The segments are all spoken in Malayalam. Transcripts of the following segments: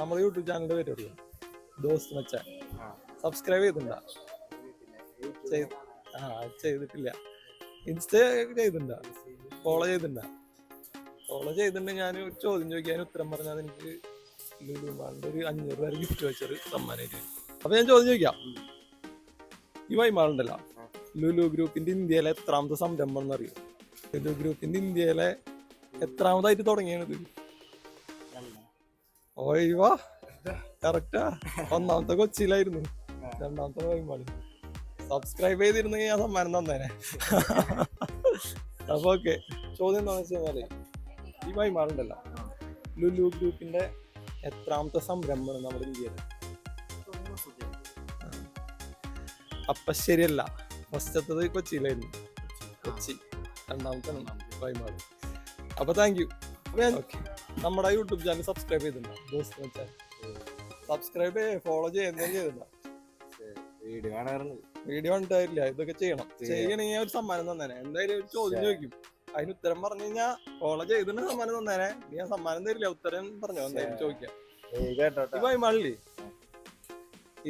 നമ്മുടെ യൂട്യൂബ് ചാനലിന്റെ പേര് അറിയോ ദോസ്ത് മച്ച സബ്സ്ക്രൈബ് ചെയ്തിട്ടുണ്ടാ? ചെയ്ത് ആ ചെയ്തിട്ടില്ല. ഇൻസ്റ്റ ചെയ്തിട്ടുണ്ടാ? ഫോളോ ചെയ്തിട്ടുണ്ടാ? ഫോളോ ചെയ്തിട്ടുണ്ട്. ഞാൻ ഒരു ചോദ്യം ചോദിക്കാൻ ഉത്തരം പറഞ്ഞാൽ എനിക്ക് ഒരു അഞ്ഞൂറ് പേര് ഗിഫ്റ്റ് വെച്ചൊരു സമ്മാനമായിട്ട് അപ്പൊ ഞാൻ ചോദ്യം ചോദിക്കാം. ഈ വൈമാളുണ്ടല്ലോ. ലുലു ഗ്രൂപ്പിന്റെ ഇന്ത്യയിലെ എത്രാമത്തെ സംരംഭം എന്നറിയോ? ലുലു ഗ്രൂപ്പിന്റെ ഇന്ത്യയിലെ എത്രാമതായിട്ട് തുടങ്ങിയത് കറക്റ്റാ ഒന്നാമത്തെ കൊച്ചിയിലായിരുന്നു. രണ്ടാമത്തെ വൈമാളി സബ്സ്ക്രൈബ് ചെയ്തിരുന്നെങ്കിൽ ഞാൻ സമ്മാനം തന്നേനെ. അപ്പൊ ഓക്കെ ചോദ്യം എന്താണെന്ന് വെച്ച് കഴിഞ്ഞാൽ ഈ വൈമാളുണ്ടല്ലോ ലുലു ഗ്രൂപ്പിന്റെ എത്രാമത്തെ സംരംഭമാണ് നമ്മുടെ ഇന്ത്യയിൽ അപ്പൊ ശരിയല്ല. ഫസ്റ്റത്തത് കൊച്ചിയിലായിരുന്നു. കൊച്ചി. രണ്ടാമത്തെ വൈമാൾ അപ്പൊ താങ്ക് യു ഓക്കെ നമ്മുടെ യൂട്യൂബ് ചാനൽ സബ്സ്ക്രൈബ് ചെയ്തിട്ടുണ്ടോ? ദോസ്ത് വെച്ചാൽ. സബ്സ്ക്രൈബ് ചെയ്യേ ഫോളോ ചെയ്യുന്നതും ചെയ്തിട്ടുണ്ടോ? വീഡിയോ കാണാറുണ്ട്. വീഡിയോ ഉണ്ടായില്ല ഇതൊക്കെ ചെയ്യണം. ചെയ്യണെങ്കിൽ ചെയ്യണമെങ്കിൽ ഒരു സമ്മാനം തന്നേനെ എന്തായാലും ഒരു ചോദ്യം ചോദിക്കും. അതിന് ഉത്തരം പറഞ്ഞു കഴിഞ്ഞാൽ ഫോളോ ചെയ്തിട്ട് സമ്മാനം തന്നേനെ നീ ഞാൻ സമ്മാനം തരില്ല ഉത്തരം പറഞ്ഞോ? എന്തായാലും ചോദിക്കാം. മള്ളി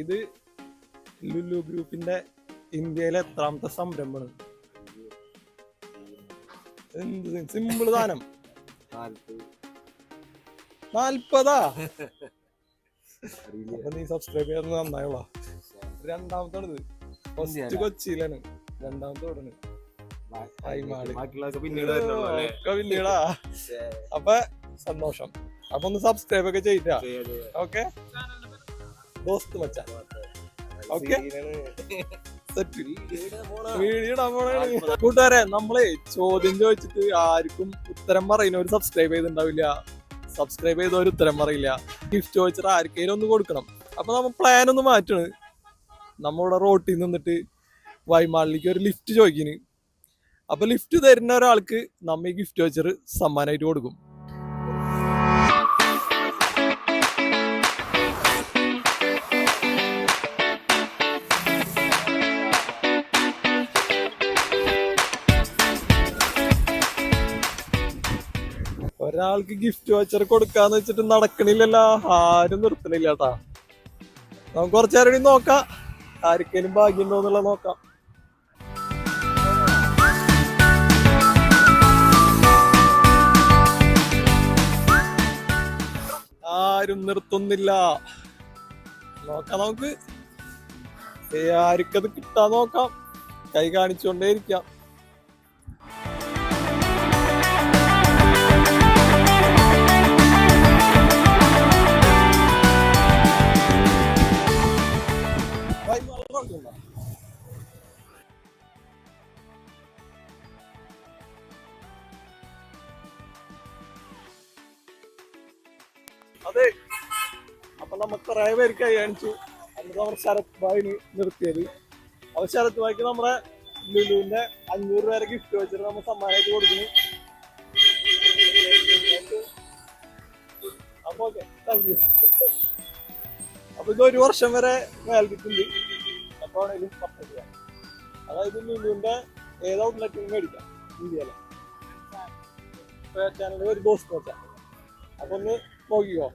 ഇത് ലുലു ഗ്രൂപ്പിന്റെ ഇന്ത്യയിലെ എത്രാമത്തെ സംരംഭമാണ്. എന്ത് സിമ്പിൾ സാധനം. നാൽപ്പതാ അപ്പൊ നീ സബ്സ്ക്രൈബ് ചെയ്യാൻ നന്നായുള്ള രണ്ടാമത്താണിത്. ഫസ്റ്റ്? കൊച്ചിയിലാണ്. രണ്ടാമത്തെ. ബാക്കിയുള്ളതൊക്കെ പിന്നീട് അപ്പൊ സന്തോഷം. അപ്പൊ ഒന്ന് സബ്സ്ക്രൈബ് ഒക്കെ ചെയ്തിട്ടാ. ഓക്കെ ദോസ്ത് മച്ച ഓക്കെ. കൂട്ടുകാരെ നമ്മളെ ചോദ്യം ചോദിച്ചിട്ട് ആർക്കും ഉത്തരം പറയുന്ന ഒരു സബ്സ്ക്രൈബ് ചെയ്തിട്ടുണ്ടാവില്ല. സബ്സ്ക്രൈബ് ചെയ്ത ഒരു ഉത്തരം പറയില്ല ഗിഫ്റ്റ് ചോദിച്ചിട്ട് ആർക്കെങ്കിലും ഒന്ന് കൊടുക്കണം. അപ്പൊ നമ്മൾ പ്ലാൻ ഒന്ന് മാറ്റണ്. നമ്മളിവിടെ റോട്ടിൽ നിന്നിട്ട് വൈമാളിലേക്ക് ഒരു ലിഫ്റ്റ് ചോദിക്കിന് അപ്പൊ ലിഫ്റ്റ് തരുന്ന ഒരാൾക്ക് നമ്മ ഈ ഗിഫ്റ്റ് വോച്ചർ സമ്മാനമായിട്ട് കൊടുക്കും. ഒരാൾക്ക് ഗിഫ്റ്റ് വച്ചർ കൊടുക്കാന്ന് വെച്ചിട്ട് നടക്കണില്ലല്ലോ. ആരും നിർത്തണില്ല കേട്ടാ നമുക്ക് കുറച്ചേരം കൂടി നോക്കാം. ആർക്കേലും ഭാഗ്യം ഉണ്ടോന്നുള്ള നോക്കാം. ആരും നിർത്തുന്നില്ല. നോക്കാം നമുക്ക്. ആർക്കത് കിട്ടാൻ നോക്കാം. കൈ കാണിച്ചുകൊണ്ടേ അതെ. അപ്പൊ നമുക്ക് കുറെ കാണിച്ചു. എന്നിട്ട് നമ്മുടെ ശരത് ഭായിന് നിർത്തിയത്. അപ്പൊ ശരത് ഭായിക്ക് നമ്മുടെ ലുലുവിന്റെ അഞ്ഞൂറ് പേരെ ഗിഫ്റ്റ് വെച്ചിട്ട് നമ്മൾ സമ്മാനമായിട്ട് കൊടുക്കുന്നു. അപ്പൊ ഓക്കെ താങ്ക് യു അപ്പൊ ഇത് ഒരു വർഷം വരെ ഉണ്ട് എപ്പോ വേണേലും പർച്ചേസ് അതായത് ലുലുവിന്റെ ഏത് ഔട്ട്ലെറ്റിൽ മേടിക്കാം ഇന്ത്യയിലെ. ചാനലിൽ ഒരു ദോസ് നോക്കാം അപ്പൊ ഒന്ന് போகிக்கோ